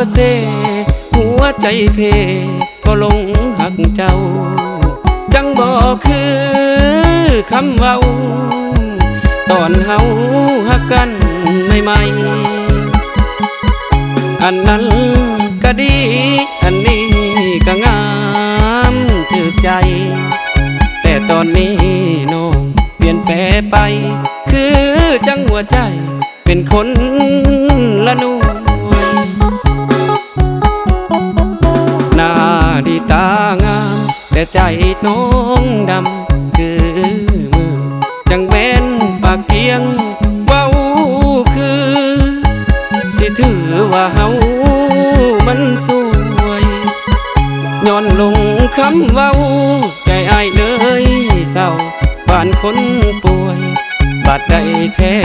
หัวใจเพก็หลงหักเจ้า จังบอกคือคำเว้า ตอนเฮาหักกันใหม่ๆ อันนั้นก็ดี อันนี้ก็งามถึกใจ แต่ตอนนี้น้องเปลี่ยนแปลไป คือจังหัวใจเป็นคนละน่างาม แต่ใจน้องดำคือมือ จังแม่นปากเกียงเว้าคือ สิถือว่าเฮามันสวยย้อนลงคำเว้า ใจอายเลยเศร้าบ้านคนป่วยบาดใดแท้